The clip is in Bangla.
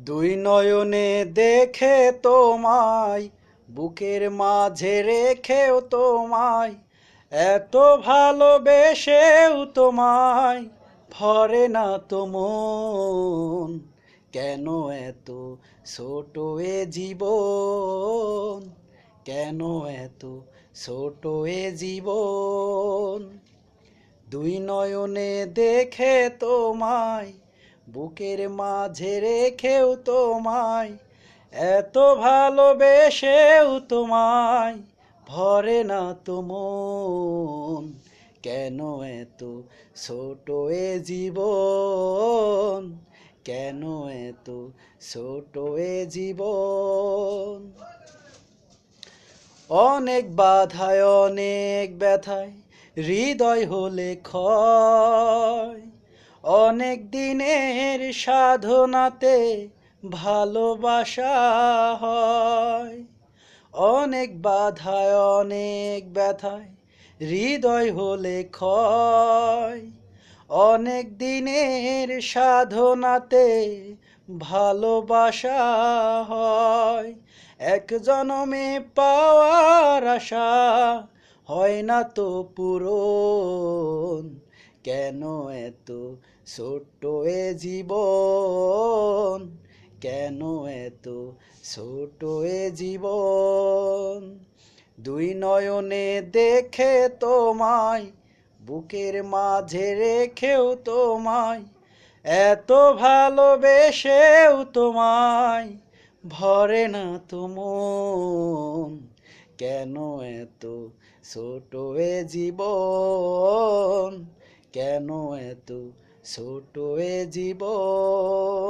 দুই নয়নে দেখে তোমায়, বুকের মাঝে রেখেও তোমায়, এত ভালোবেসেও তোমায়, ভরে না তো কেন এত ছোট এ জীবন? কেন এত ছোট এ জীবন? দুই নয়নে দেখে তোমায় বুকের মাঝে রেখেও তোমায়, এত ভালোবেসেও তোমায়, ভরে না তো মন। কেন এত ছোট এ জীবন? কেন এত ছোট এ জীবন? অনেক বাধায়, অনেক ব্যথায়, হৃদয় হলে ক্ষয়। অনেক দিনের সাধনাতে ভালোবাসা হয়। অনেক বাধায়, অনেক ব্যথায় হৃদয় হলে ক্ষয়। অনেক দিনের সাধনাতে ভালোবাসা হয়। এক জনমে পাওয়ার আশা হয় না তো পূরণ কেন এত ছোট্ট এ জীবন? কেন এত ছোট এ জীবন? দুই নয়নে দেখে তোমায়, বুকের মাঝে রেখেও তোমায়, এত ভালোবেসেও তোমায়, ভরে না তো মন। কেন এত ছোট এ জীবন? কেন এত ছোট এ জীবন?